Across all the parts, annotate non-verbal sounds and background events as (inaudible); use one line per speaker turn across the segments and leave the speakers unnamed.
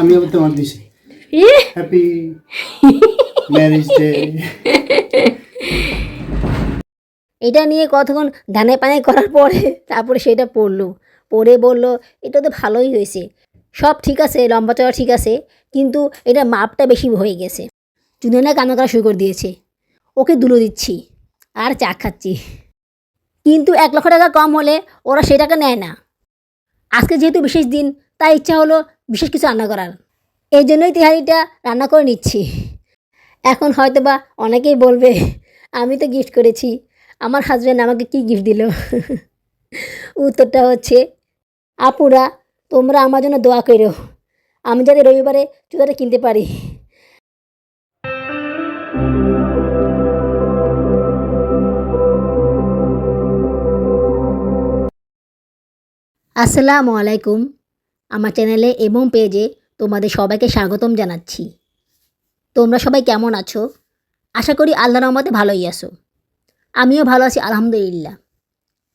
আমি আবার তোমার দিছি। হ্যাপি ম্যারেজ ডে
এটা নিয়ে কতক্ষণ ধানে পানে করার পরে তারপরে সেটা পড়ল। পড়ে বলল এটা তো ভালোই হয়েছে। সব ঠিক আছে লম্বা চড়া ঠিক আছে কিন্তু এটা মাপটা বেশি হয়ে গেছে। জুনিয়না কান্না করা শুরু করে দিয়েছে। ওকে দুলো দিচ্ছি আর চা খাচ্ছি। কিন্তু এক লক্ষ টাকা কম হলে ওরা সেটাকে নেয় না। আজকে যেহেতু বিশেষ দিন তাই ইচ্ছা হলো বিশেষ কিছু রান্না করার। এই জন্যই তিহারিটা রান্না করে নিচ্ছি। এখন হয়তো বা অনেকেই বলবে, আমি তো গিফট করেছি। আমার হাজব্যান্ড আমাকে কি গিফট দিল? উত্তরটা হচ্ছে, আপুরা, তোমরা আমার জন্য দোয়া করো। আমি যাতে রবিবারে চুলাটা কিনতে পারি। আসসালামু আলাইকুম। আমার চ্যানেলে এবং পেজে তোমাদের সবাইকে স্বাগতম জানাচ্ছি। তোমরা সবাই কেমন আছো? আশা করি আল্লাহ রহমতে ভালোই আছো। আমিও ভালো আছি, আলহামদুলিল্লাহ।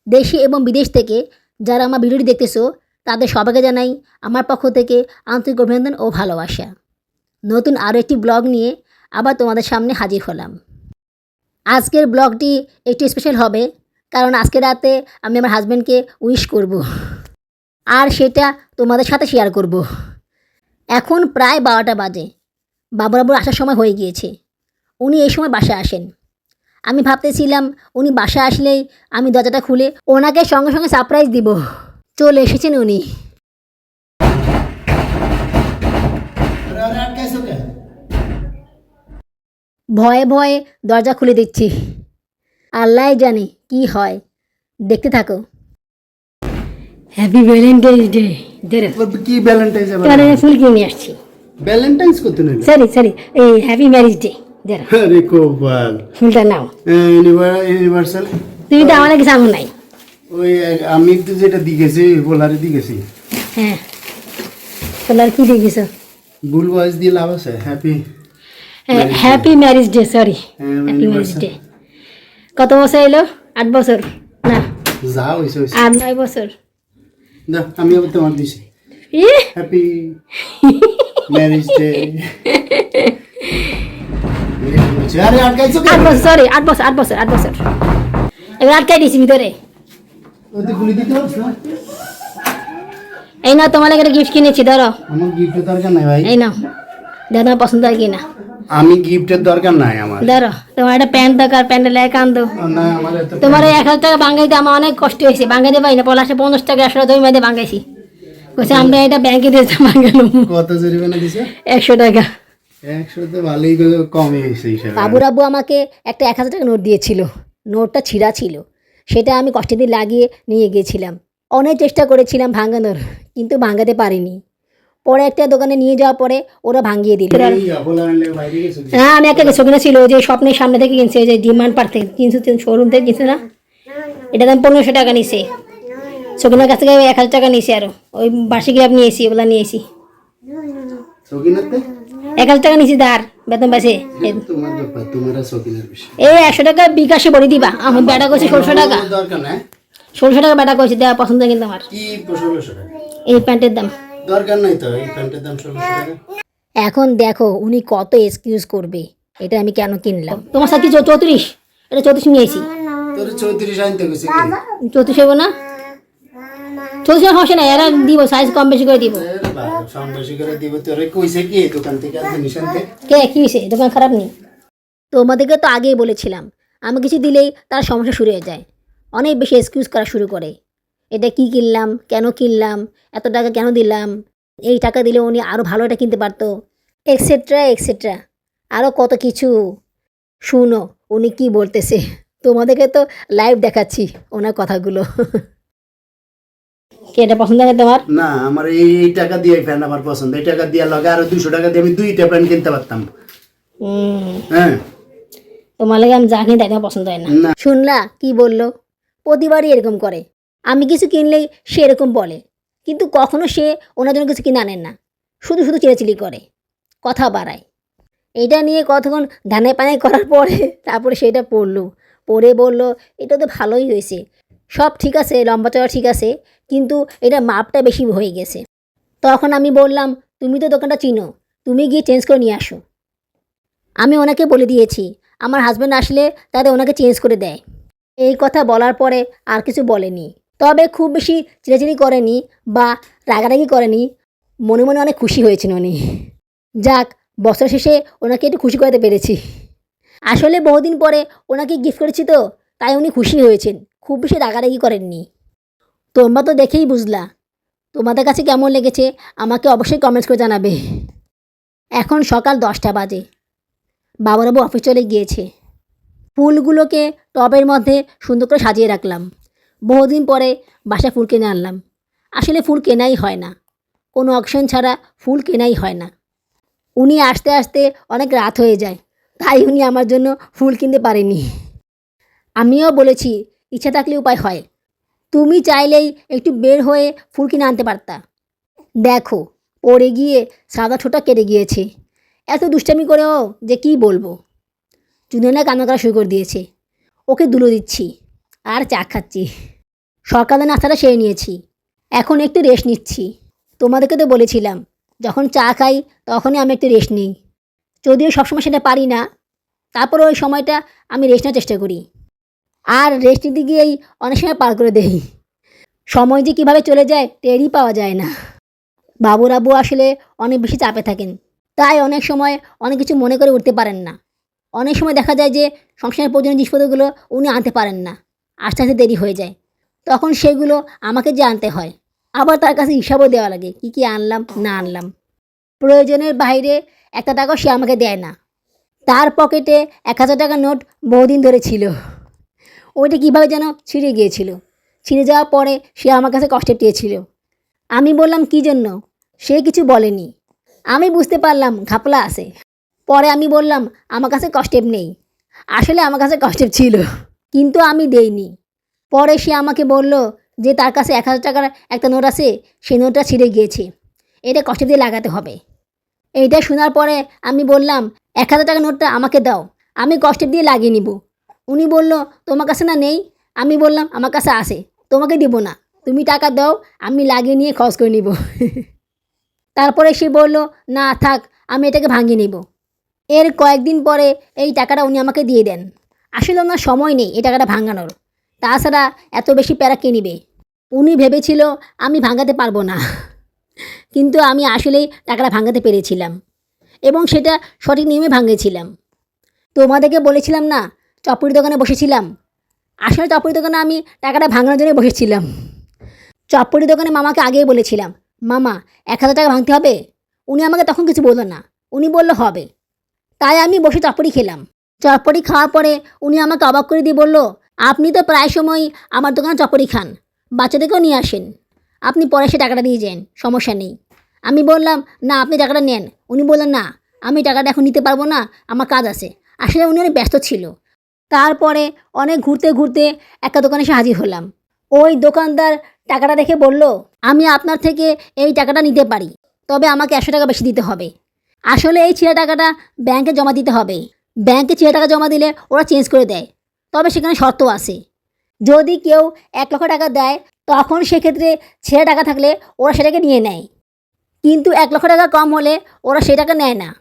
দেশে এবং বিদেশ থেকে যারা আমার ভিডিওটি দেখতেছো, তাদের সবাইকে জানাই আমার পক্ষ থেকে আন্তরিক অভিনন্দন ও ভালোবাসা। নতুন আরও একটি ব্লগ নিয়ে আবার তোমাদের সামনে হাজির হলাম। আজকের ব্লগটি একটু স্পেশাল হবে, কারণ আজকে রাতে আমি আমার হাজব্যান্ডকে উইশ করব। আর সেটা তোমাদের সাথে শেয়ার করব। এখন প্রায় বারোটা বাজে। বাবুরাবুর আসার সময় হয়ে গিয়েছে। উনি এই সময় বাসায় আসেন। আমি ভাবতেছিলাম, উনি বাসায় আসলেই আমি দরজাটা খুলে ওনাকে সঙ্গে সঙ্গে সারপ্রাইজ দিব। চলে এসেছেন উনি। ভয়ে ভয়ে দরজা খুলে দিচ্ছি। আল্লাহ জানে কি হয়। দেখতে থাকো। হ্যাপি ভ্যালেন্টাইন্স ডে দেরে
কি ভ্যালেন্টাইন্স
তাহলে ফুল কিনে আসছি।
ভ্যালেন্টাইন্স করতে নিলে
সরি সরি এই হ্যাপি ম্যারেজ ডে দেরো
আরে কোপাল
ফুলটা নাও।
ইউনিভার্সাল
তুমি তো আমার কিছু নাই।
ওই আমি তো যেটা দিকেছি বোলারে দিকেছি
হ্যাঁ। তোমার কি দেখেছ?
ভুল বয়স দিয়ে লাভ আছে happy
happy marriage day sorry happy marriage day কত বছর এলো? আট বছর না?
যা হয়েছে
আট নয় বছর।
দাও আমি আবার তোমার দিছি। হ্যাপি ম্যারেজ ডে আরে আটকাইছো
আট বছর সরি আট বছর আট বছর আট বছর। এবার আটকাই দিয়েছি ভিতরে।
ওই তো গুলি দিতে পারছ
এই নাও তোমার একটা গিফট কিনেছি ধরো।
আমার গিফটের দরকার নাই ভাই।
এই দেখো তোমার পছন্দ হয় কি না
আমি গিফটের দরকার? নাই আমার।
ধরো তোমার একটা প্যান্ট দরকার প্যান্টের লেগে কান্দো।
না আমার
তোমার এক হাজার টাকা বাঙ্গাইতে আমার অনেক কষ্ট হয়েছে। বাঙ্গাইতে পারি না পলাশে পঞ্চাশ টাকা একশো টাকা মেয়েদের বাঙ্গাইছি বলছে আমরা এটা ব্যাংকে দিয়েছে বাঙ্গালো
কত জরিমানা দিছে?
একশো টাকা।
একশো তো ভালোই কমে হয়েছে হিসাবে।
বাবুর আব্বু আমাকে একটা এক হাজার টাকা নোট দিয়েছিল। নোটটা ছিঁড়া ছিল। সেটা আমি কষ্টে দিয়ে লাগিয়ে নিয়ে গিয়েছিলাম। অনেক চেষ্টা করেছিলাম ভাঙানোর কিন্তু ভাঙাতে পারিনি। পরে একটা দোকানে নিয়ে যাওয়ার পরে ওরা ভাঙিয়ে দিল। হ্যাঁ আমি একটা কিছু কিনা ছিল ওই যে স্বপ্নের সামনে থেকে কিনছে যে ডিমান্ড পার্ক থেকে কিনছে শোরুম থেকে কিনছে না? এটা দাম পনেরোশো টাকা নিছে সকিনার কাছ থেকে এক হাজার টাকা নিয়েছি আরও। ওই বার্ষিক ল্যাব নিয়েছি ওগুলা নিয়েছি। এক হাজার টাকা নিয়েছি ধার বেতন পাইছে। এই একশো টাকা বিকাশে বলে দিবা আমার বেটা করছে ষোলোশো টাকা। ষোলোশো টাকা বেটা করছে দেওয়া পছন্দ কিন্তু আমার। এই প্যান্টের দাম।
দরকার নাই তো এই প্যান্টের দাম ষোলোশো টাকা।
এখন দেখো উনি কত এক্সকিউজ করবে এটা আমি কেন কিনলাম? তোমার সাথে চৌত্রিশ? এটা চৌত্রিশ নিয়েছি
তোর চৌত্রিশ আনতে গেছে
চৌত্রিশ হব না? চৌত্রিশ সমস্যা নাই এরা দিব সাইজ কম বেশি করে দিব।
সম বেশি করে দিব তোরে কইছে কি দোকান থেকে আর জিনিস
কে কি হয়েছে দোকান খারাপ নেই। তোমাদেরকে তো আগেই বলেছিলাম আমি কিছু দিলেই তার সমস্যা শুরু হয়ে যায়। অনেক বেশি এক্সকিউজ করা শুরু করে। এটা কি কিনলাম? কেন কিনলাম? এত টাকা কেন দিলাম? এই টাকা দিলে উনি আরও ভালো এটা কিনতে পারতো। এক্সেট্রা এক্সেট্রা আরও কত কিছু। শুনো উনি কি বলতেছে? তোমাদেরকে তো লাইভ দেখাচ্ছি ওনার কথাগুলো। কি এটা পছন্দ হয় তোমার?
না আমার এই টাকা দিয়ে প্যান্ট আমার পছন্দ। এই টাকা দিয়ে লগে আরও দুশো টাকা দিয়ে আমি দুইটা প্যান্ট কিনতে পারতাম। হ্যাঁ।
তোমার লাগে আমি যা কিনি তাই পছন্দ হয়
না।
শুনলা কি বলল? প্রতিবারই এরকম করে। আমি কিছু কিনলেই সে এরকম বলে। কিন্তু কখনো সে ওনার জন্য কিছু কিনে আনেন না। শুধু শুধু চিলাচিলি করে। কথা বাড়ায়। এটা নিয়ে কতক্ষণ ধানে পানে করার পরে তারপরে সেটা পড়ল। পড়ে বলল, এটা তো ভালোই হয়েছে। সব ঠিক আছে, লম্বা চড়া ঠিক আছে, কিন্তু এটা মাপটা বেশি হয়ে গেছে। তখন আমি বললাম, তুমি তো দোকানটা চিনো। তুমি গিয়ে চেঞ্জ করে নিয়ে আসো। আমি ওনাকে বলে দিয়েছি, আমার হাজব্যান্ড আসলে তাদের ওনাকে চেঞ্জ করে দেয়। এই কথা বলার পরে আর কিছু বলেনি। তবে খুব বেশি চিড়াচিড়ি করেনি বা রাগারাগি করেনি। মনে মনে অনেক খুশি হয়েছেন উনি। যাক, বছর শেষে ওনাকে একটু খুশি করাতে পেরেছি। আসলে বহুদিন পরে ওনাকে গিফট করেছি তো, তাই উনি খুশি হয়েছেন। খুব বেশি রাগারাগি করেননি। তোমরা তো দেখেই বুঝলা। তোমাদের কাছে কেমন লেগেছে, আমাকে অবশ্যই কমেন্টস করে জানাবে। এখন সকাল দশটা বাজে। বাবারাবু অফিস চলে গিয়েছে। ফুলগুলোকে টবের মধ্যে সুন্দর করে সাজিয়ে রাখলাম। বহুদিন পরে বাসায় ফুল কিনে আনলাম। আসলে ফুল কেনাই হয় না। কোনো অকশন ছাড়া ফুল কেনাই হয় না। উনি আসতে আসতে অনেক রাত হয়ে যায়। তাই উনি আমার জন্য ফুল কিনতে পারেনি। আমিও বলেছি, ইচ্ছা থাকলে উপায় হয়। তুমি চাইলেই একটু বের হয়ে ফুল কিনে আনতে পারতা। দেখো, পড়ে গিয়ে সাদা ঠোঁটা কেটে গিয়েছে। এত দুষ্টামি করেও যে কি বলব? জুনেলা কান্না করা শুরু করে দিয়েছে। ওকে দুলো দিচ্ছি। আর চা খাচ্ছি। সকালে নাস্তাটা সেরে নিয়েছি। এখন একটু রেস্ট নিচ্ছি। তোমাদেরকে তো বলেছিলাম, যখন চা খাই তখনই আমি একটু রেস্ট নিই। যদিও সবসময় সেটা পারি না তারপরে ওই সময়টা আমি রেস্ট নেওয়ার চেষ্টা করি। আর রেস্ট নিতে গিয়েই অনেক সময় পার করে দেই। সময় যে কীভাবে চলে যায় টেরই পাওয়া যায় না। বাবুর আব্বু আসলে অনেক বেশি চাপে থাকেন, তাই অনেক সময় অনেক কিছু মনে করে উঠতে পারেন না। অনেক সময় দেখা যায় যে সংসারের প্রয়োজনীয় জিনিসপত্রগুলো উনি আনতে পারেন না। আস্তে আস্তে দেরি হয়ে যায়। তখন সেগুলো আমাকে যে আনতে হয়। আবার তার কাছে হিসাবও দেওয়া লাগে, কী কী আনলাম, না আনলাম। প্রয়োজনের বাইরে একটা টাকাও সে আমাকে দেয় না। তার পকেটে এক হাজার টাকার নোট বহুদিন ধরে ছিল। ওইটা কীভাবে যেন ছিঁড়ে গিয়েছিল। ছিঁড়ে যাওয়ার পরে সে আমার কাছে কষ্টে পেয়েছিল। আমি বললাম, কী জন্য? সে কিছু বলেনি। আমি বুঝতে পারলাম, ঘাপলা আছে। পরে আমি বললাম, আমার কাছে কষ্টেপ নেই। আসলে আমার কাছে কষ্টেপ ছিল। কিন্তু আমি দেইনি। পরে সে আমাকে বলল যে তার কাছে এক হাজার টাকার একটা নোট আছে, সেই নোটটা ছিঁড়ে গিয়েছে। এটা কষ্ট দিয়ে লাগাতে হবে। এইটা শোনার পরে আমি বললাম, এক হাজার টাকার নোটটা আমাকে দাও, আমি কষ্টেপ দিয়ে লাগিয়ে নিব। উনি বলল, তোমার কাছে না নেই? আমি বললাম, আমার কাছে আছে, তোমাকে দিব না। তুমি টাকা দাও, আমি লাগিয়ে নিয়ে খরচ করে নিব। (laughs) তারপরে সে বলল, না, থাক, আমি এটাকে ভাঙিয়ে নিব। এর কয়েকদিন পরে এই টাকাটা উনি আমাকে দিয়ে দেন। আসলে ওনার সময় নেই, এই টাকাটা ভাঙানোর। তাছাড়া এত বেশি প্যারা কে নিবে? উনি ভেবেছিল আমি ভাঙাতে পারব না। কিন্তু আমি আসলেই টাকাটা ভাঙাতে পেরেছিলাম এবং সেটা সঠিক নিয়মে ভাঙিয়েছিলাম তোমাদেরকে বলেছিলাম না চপুরি দোকানে বসেছিলাম। আসলে চপুরি দোকানে আমি টাকাটা ভাঙানোর জন্য বসেছিলাম। চপ্পড়ি দোকানে মামাকে আগেই বলেছিলাম, মামা, এক হাজার টাকা ভাঙতে হবে? উনি আমাকে তখন কিছু বলল না। উনি বলল, হবে। তাই আমি বসে চপ্পড়ি খেলাম। চপ্পড়ি খাওয়ার পরে উনি আমাকে অবাক করে দিয়ে বলল, আপনি তো প্রায় সময় আমার দোকানে চপ্পড়ি খান, বাচ্চাদেরকেও নিয়ে আসেন। আপনি পরে সে টাকাটা দিয়ে যান, সমস্যা নেই। আমি বললাম, না, আপনি টাকাটা নেন। উনি বললেন, না, আমি টাকাটা এখন নিতে পারব না, আমার কাজ আছে। আসলে উনি অনেক ব্যস্ত ছিল। তারপরে অনেক ঘুরতে ঘুরতে একটা দোকানে এসে হাজির হলাম। ওই দোকানদার টাকাটা দেখে বলল, আমি আপনার থেকে এই টাকাটা নিতে পারি, তবে আমাকে একশো টাকা বেশি দিতে হবে। আসলে এই ছিঁড়া টাকাটা ব্যাংকে জমা দিতে হবে। ব্যাংকে ছিঁড়া টাকা জমা দিলে ওরা চেঞ্জ করে দেয়। তবে সেখানে শর্ত আছে। যদি কেউ এক লক্ষ টাকা দেয়, তখন সেক্ষেত্রে ছেঁড়া টাকা থাকলে ওরা সেটাকে নিয়ে নেয়। কিন্তু এক লক্ষ টাকা কম হলে ওরা সেই টাকা নেয় না।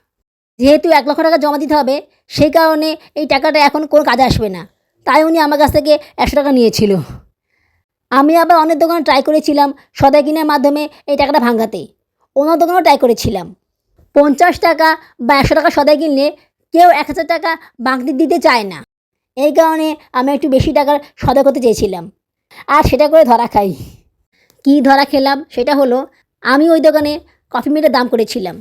যেহেতু এক লক্ষ টাকা জমা দিতে হবে, সেই কারণে এই টাকাটা এখন কোনো কাজে আসবে না। তাই উনি আমার কাছ থেকে একশো টাকা নিয়েছিল। আমি আবার অনেক দোকানে ট্রাই করেছিলাম সদাই কিনার মাধ্যমে এই টাকাটা ভাঙাতে। অন্য দোকানেও ট্রাই করেছিলাম। পঞ্চাশ টাকা বা একশো টাকা সদাই কিনলে কেউ এক হাজার টাকা বাঁকতে দিতে চায় না। এই কারণে আমি একটু বেশি টাকার সদা করতে চেয়েছিলাম। আর সেটা করে ধরা খাই। কি ধরা খেলাম সেটা হলো, আমি ওই দোকানে কফি মেটের দাম করেছিলাম।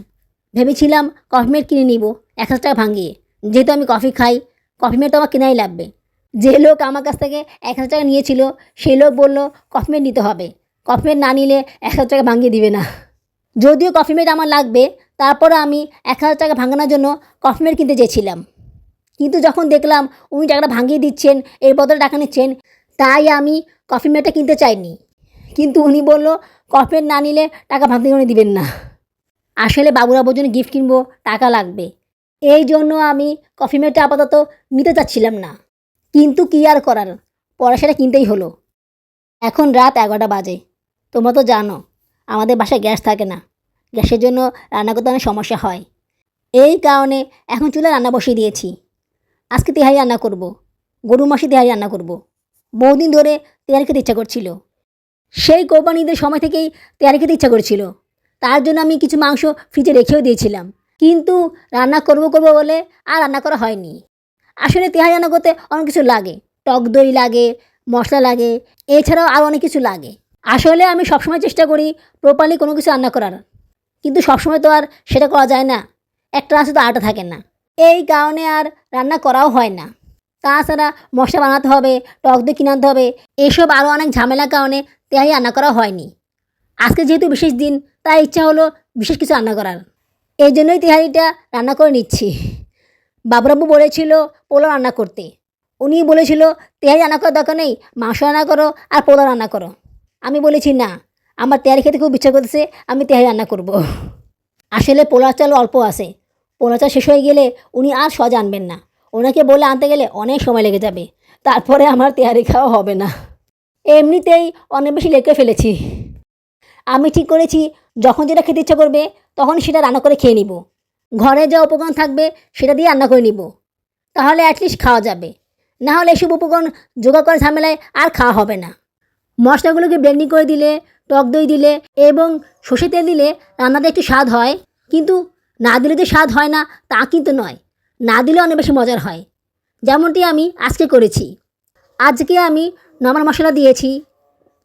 ভেবেছিলাম কফি মেট কিনে নিব, এক হাজার টাকা ভাঙিয়ে। যেহেতু আমি কফি খাই কফি মেট তো আমার কেনাই লাগবে। যে লোক আমার কাছ থেকে এক হাজার টাকা নিয়েছিল সেই লোক বলল কফি মেট নিতে হবে। কফি মেট না নিলে এক হাজার টাকা ভাঙিয়ে দিবে না। যদিও কফি মেট আমার লাগবে তারপরে আমি এক হাজার টাকা ভাঙানোর জন্য কফি মেট কিনতে চেয়েছিলাম। কিন্তু যখন দেখলাম উনি টাকাটা ভাঙিয়ে দিচ্ছেন, এর বদলে টাকা নিচ্ছেন, তাই আমি কফি মেটটা কিনতে চাইনি। কিন্তু উনি বলল কফি মেট না নিলে টাকা ভাঙতে উনি দিবেন না। আসলে বাবুরাবোর জন্য গিফট কিনবো, টাকা লাগবে। এই জন্য আমি কফি মেটটা আপাতত নিতে চাচ্ছিলাম না। কিন্তু কী আর করার? পরে সেটা কিনতেই হলো। এখন রাত এগারোটা বাজে। তোমরা তো জানো, আমাদের বাসায় গ্যাস থাকে না। গ্যাসের জন্য রান্না করতে অনেক সমস্যা হয়। এই কারণে এখন চুলা রান্না বসিয়ে দিয়েছি। আজকে তেহারি রান্না করব। গরু মাসে তেহারি রান্না করব। বহুদিন ধরে তেহারি খেতে ইচ্ছা করছিল। সেই কোরবানিদের সময় থেকেই তেহারি খেতে ইচ্ছা করছিল। তার জন্য আমি কিছু মাংস ফ্রিজে রেখেও দিয়েছিলাম। কিন্তু রান্না করব করব বলে আর রান্না করা হয়নি। আসলে তেহারি রান্না করতে অনেক কিছু লাগে। টক দই লাগে, মশলা লাগে, এছাড়াও আরও অনেক কিছু লাগে। আসলে আমি সবসময় চেষ্টা করি প্রপারলি কোনো কিছু রান্না করার। কিন্তু সবসময় তো আর সেটা করা যায় না। একটা রাস্তা তো আটা থাকে না। এই কারণে আর রান্না করাও হয় না। তাছাড়া মশলা বানাতে হবে, টক দই কিনে আনতে হবে, এসব আরও অনেক ঝামেলার কারণে তেহারি রান্না করা হয়নি। আজকে যেহেতু বিশেষ দিন, তাই ইচ্ছা হলো বিশেষ কিছু রান্না করার। এই জন্যই তেহারিটা রান্না করে নিচ্ছি। বাবুরাবু বলেছিল পোলো রান্না করতে। উনি বলেছিল তেহারি রান্না করার দরকার নেই, মাংস রান্না করো আর পোলো রান্না করো। আমি বলেছি, না। আমার তেহারি খেতে খুব ইচ্ছা করতেছে, আমি তেহারি রান্না করব। আসলে পোলাও চাল অল্প আছে। পোলাও চাল শেষ হয়ে গেলে উনি আর সজ আনবেন না। ওনাকে বলে আনতে গেলে অনেক সময় লেগে যাবে। তারপরে আমার তেহারি খাওয়া হবে না। এমনিতেই অনেক বেশি লেগে ফেলেছি। আমি ঠিক করেছি, যখন যেটা খেতে ইচ্ছা করবে, তখন সেটা রান্না করে খেয়ে নিব। ঘরে যা উপকরণ থাকবে, সেটা দিয়ে রান্না করে নিব। তাহলে অ্যাটলিস্ট খাওয়া যাবে। না হলে এসব উপকরণ যোগা করার ঝামেলায় আর খাওয়া হবে না। মশলাগুলোকে ব্লেন্ডিং করে দিলে, টক দই দিলে এবং সর্ষে তেল দিলে রান্নাতে একটু স্বাদ হয়। কিন্তু না দিলে যে স্বাদ হয় না, তা কিন্তু নয়। না দিলে অনেক বেশি মজার হয়। যেমনটি আমি আজকে করেছি। আজকে আমি নর্মাল মশলা দিয়েছি।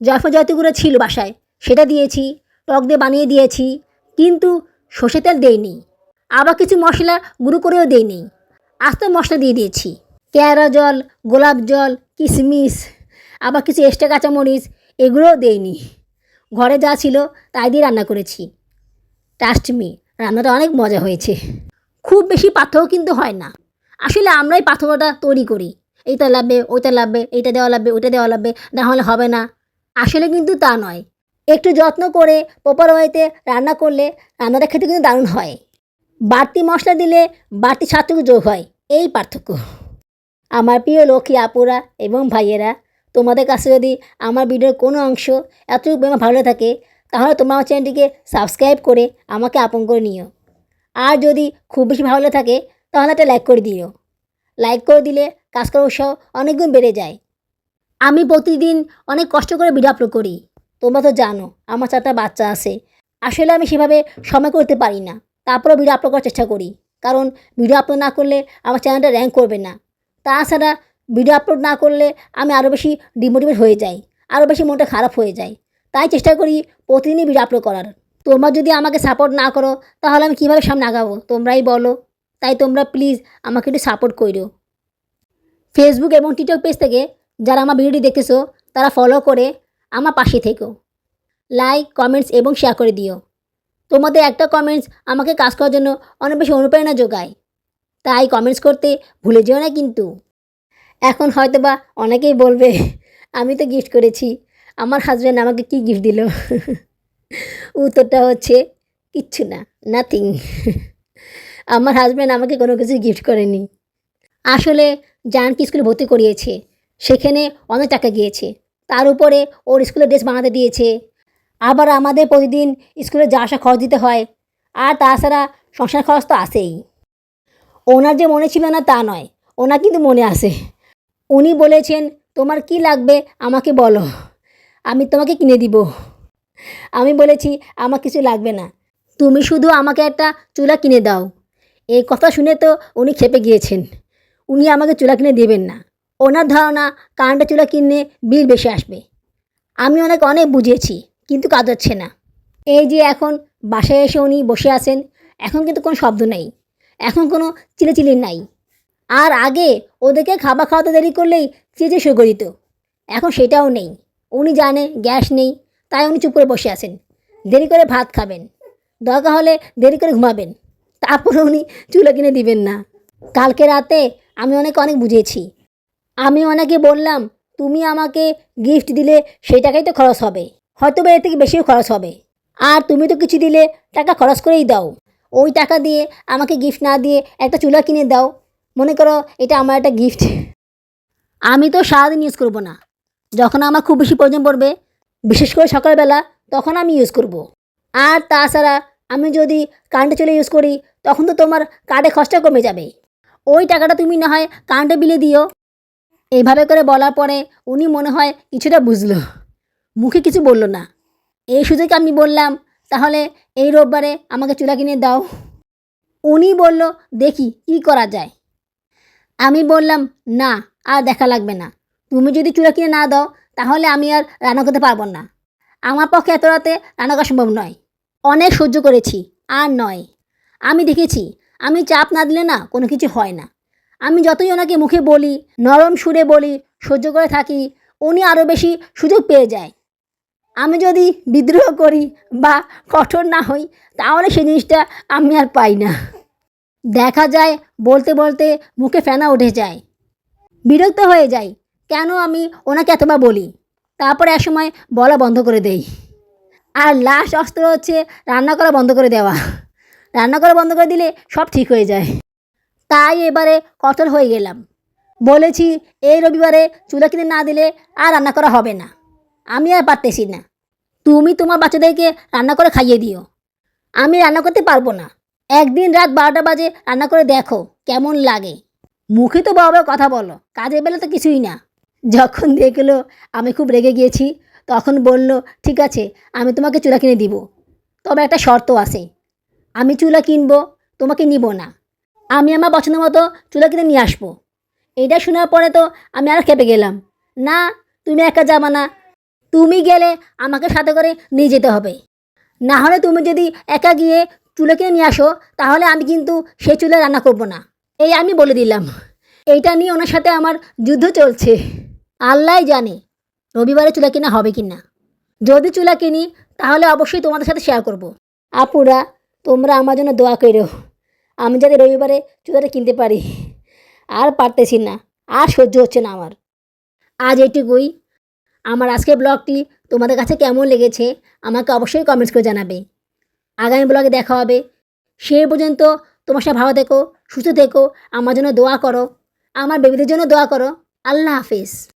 জয়ফল জয়তে গুঁড়ো ছিল বাসায়, সেটা দিয়েছি, টক দিয়ে বানিয়ে দিয়েছি, কিন্তু সর্ষে তেল দেইনি। আবার কিছু মশলা গুঁড়ো করেও দেইনি। আস্ত মশলা দিয়ে দিয়েছি। কেয়ারা জল, গোলাপ জল, কিশমিশ আবার কিছু এক্সট্রা কাঁচামরিচ, এগুলোও দেইনি। ঘরে যা ছিল তাই দিয়ে রান্না করেছি। ট্রাস্ট মি রান্নাটা অনেক মজা হয়েছে। খুব বেশি পাথরও কিন্তু হয় না। আসলে আমরাই পাথরটা তৈরি করি। এইটা লাগবে, ওইটা লাগবে, এইটা দেওয়া লাগবে, ওইটা দেওয়া লাগবে, না হলে হবে না। আসলে কিন্তু তা নয়। একটু যত্ন করে প্রপার ওয়েতে রান্না করলে রান্নাটা খেতে কিন্তু দারুণ হয়। বাড়তি মশলা দিলে বাড়তি স্বাদটুকু যোগ হয়। এই পার্থক্য। আমার প্রিয় লক্ষ্মী আপুরা এবং ভাইয়েরা তোমাদের কাছে যদি আমার ভিডিওর কোনো অংশ এতটুকু বেমা ভালো থাকে, তাহলে তোমরা আমার চ্যানেলটিকে সাবস্ক্রাইব করে আমাকে আপন করে নিও। আর যদি খুব বেশি ভালো থাকে, তাহলে একটা লাইক করে দিও। লাইক করে দিলে কাজ করার উৎসাহ অনেক গুণ বেড়ে যায়। আমি প্রতিদিন অনেক কষ্ট করে ভিডিও আপলোড করি। তোমরা তো জানো, আমার চারটা বাচ্চা আছে। আসলে আমি সেভাবে সময় করতে পারি না। তারপরেও ভিডিও আপলোড করার চেষ্টা করি। কারণ ভিডিও আপলোড না করলে আমার চ্যানেলটা র্যাঙ্ক করবে না। তাছাড়া ভিডিও আপলোড না করলে আমি আরও বেশি ডিমোটিভেট হয়ে যাই আরও বেশি মনটা খারাপ হয়ে যায় তাই চেষ্টা করি প্রতিদিনই ভিডিও আপলোড করার। তোমরা যদি আমাকে সাপোর্ট না করো, তাহলে আমি কীভাবে সামনে আগাবো? তোমরাই বলো। তাই তোমরা প্লিজ আমাকে একটু সাপোর্ট করো ফেসবুক এবং টিকটক পেজ থেকে যারা আমার ভিডিওটি দেখতেছো, তারা ফলো করে আমার পাশে থেকো। লাইক কমেন্টস এবং শেয়ার করে দিও। তোমাদের একটা কমেন্টস আমাকে কাজ করার জন্য অনেক বেশি অনুপ্রেরণা যোগায়। তাই কমেন্টস করতে ভুলে যেও না কিন্তু। এখন হয়তো বা অনেকেই বলবে, আমি তো গিফট করেছি, আমার হাজব্যান্ড আমাকে কি গিফট দিল? উত্তরটা হচ্ছে, কিচ্ছু না নাথিং আমার হাজব্যান্ড আমাকে কোনো কিছু গিফট করেনি। আসলে জানকি স্কুলে ভর্তি করিয়েছে, সেখানে অনেক টাকা গিয়েছে, তার উপরে ওর স্কুলের ড্রেস বানাতে দিয়েছে। আবার আমাদের প্রতিদিন স্কুলে যা আসা খরচ দিতে হয়, আর তাছাড়া সংসার খরচ তো আসেই ওনার যে মনে ছিল না তা নয়, ওনার কিন্তু মনে আসে উনি বলেছেন, তোমার কি লাগবে আমাকে বলো। আমি তোমাকে কিনে দিব। আমি বলেছি, আমার কিছু লাগবে না। তুমি শুধু আমাকে একটা চুলা কিনে দাও। এই কথা শুনে তো উনি খেপে গিয়েছেন। উনি আমাকে চুলা কিনে দেবেন না। ওনার ধারণা, কারেন্টের চুলা কিনলে বিল বেশি আসবে। আমি অনেক অনেক বুঝিয়েছি, কিন্তু কাজ হচ্ছে না। এই যে এখন বাসায় এসে উনি বসে আছেন, এখন কিন্তু কোনো শব্দ নেই। এখন কোনো চিলেচিলি নাই। আর আগে ওদেরকে খাবার খাওয়াতে দেরি করলেই চেঁচে করে দিত এখন সেটাও নেই। উনি জানে গ্যাস নেই, তাই উনি চুপ করে বসে আছেন। দেরি করে ভাত খাবেন। দরকার হলে দেরি করে ঘুমাবেন। তারপরে উনি চুলো কিনে দিবেন না। কালকে রাতে আমি অনেক অনেক বুঝেছি আমি অনেকে বললাম, তুমি আমাকে গিফট দিলে সেই টাকাই তো খরচ হবে। হয়তো বা এর থেকে বেশিও খরচ হবে। আর তুমি তো কিছু দিলে টাকা খরচ করেই দাও। ওই টাকা দিয়ে আমাকে গিফট না দিয়ে একটা চুলা কিনে দাও। মনে করো এটা আমার একটা গিফট আমি তো সারাদিন ইউজ করব না। যখন আমার খুব বেশি প্রয়োজন পড়বে, বিশেষ করে সকালবেলা, তখন আমি ইউজ করব। আর তাছাড়া আমি যদি কারেন্টে চলে ইউজ করি, তখন তো তোমার কার্ডে খরচা কমে যাবে। ওই টাকাটা তুমি না হয় কারেন্টে বিলে দিও। এইভাবে করে বলার পরে উনি মনে হয় কিছুটা বুঝলো। মুখে কিছু বলল না। এই সুযোগে আমি বললাম, তাহলে এই রোববারে আমাকে চুলা কিনে দাও। উনি বলল, দেখি কি করা যায়। আমি বললাম, না, আর দেখা লাগবে না। তুমি যদি চুলা কিনে না দাও, তাহলে আমি আর রান্না করতে পারব না। আমার পক্ষে এত রাতে রান্না করা সম্ভব নয়। অনেক সহ্য করেছি, আর নয়। আমি দেখেছি, আমি চাপ না দিলে না কোনো কিছু হয় না। আমি যতই ওনাকে মুখে বলি, নরম সুরে বলি, সহ্য করে থাকি, উনি আরও বেশি সুযোগ পেয়ে যায়। আমি যদি বিদ্রোহ করি বা কঠোর না হই, তাহলে সেই জিনিসটা আমি আর পাই না। দেখা যায় বলতে বলতে মুখে ফেনা উঠে যায়। বিরক্ত হয়ে যাই, কেন আমি ওনাকে এতবার বলি? তারপরে একসময় বলা বন্ধ করে দেই। আর লাস্ট অস্ত্র হচ্ছে রান্না করা বন্ধ করে দেওয়া। রান্না করা বন্ধ করে দিলে সব ঠিক হয়ে যায়। তাই এবারে কঠোর হয়ে গেলাম। বলেছি, এই রবিবারে চুলা কিনে না দিলে আর রান্না করা হবে না। আমি আর পারতেছি না। তুমি তোমার বাচ্চাদেরকে রান্না করে খাইয়ে দিও। আমি রান্না করতে পারব না। একদিন রাত বারোটা বাজে, রান্না করে দেখো, কেমন লাগে। মুখে তো বাবা কথা বলো, কাজের বেলা তো কিছুই না। যখন দেখল আমি খুব রেগে গিয়েছি, তখন বলল, ঠিক আছে, আমি তোমাকে চুলা কিনে দিব। তবে একটা শর্ত আছে, আমি চুলা কিনবো, তোমাকে নিব না। আমি আমার পছন্দ মতো চুলা কিনে নিয়ে আসব। এটা শোনার পরে তো আমি আর খেপে গেলাম। না, তুমি একা যাবা না, তুমি গেলে আমাকে সাথে করে নিয়ে যেতে হবে। না হলে তুমি যদি একা গিয়ে চুলা কিনে নিয়ে আসো, তাহলে আমি কিন্তু সে চুলে রান্না করব না। এই আমি বলে দিলাম। এইটা নিয়ে ওনার সাথে আমার যুদ্ধ চলছে। আল্লাহ জানে রবিবারে চুলা কিনা হবে কি না যদি চুলা কিনি, তাহলে অবশ্যই তোমাদের সাথে শেয়ার করব। আপুরা, তোমরা আমার জন্য দোয়া করো। আমি যাতে রবিবারে চুলাটা কিনতে পারি। আর পারতেছি না, আর সহ্য হচ্ছে না আমার। আজ এইটুকুই। আমার আজকের ব্লগটি তোমাদের কাছে কেমন লেগেছে, আমাকে অবশ্যই কমেন্টস করে জানাবে। আগামী ব্লগে দেখা হবে। সে পর্যন্ত তোমার সাথে ভালো থেকো, সুস্থ থেকো, আমার জন্য দোয়া করো, আমার বেবিদের জন্য দোয়া করো। আল্লাহ হাফিজ।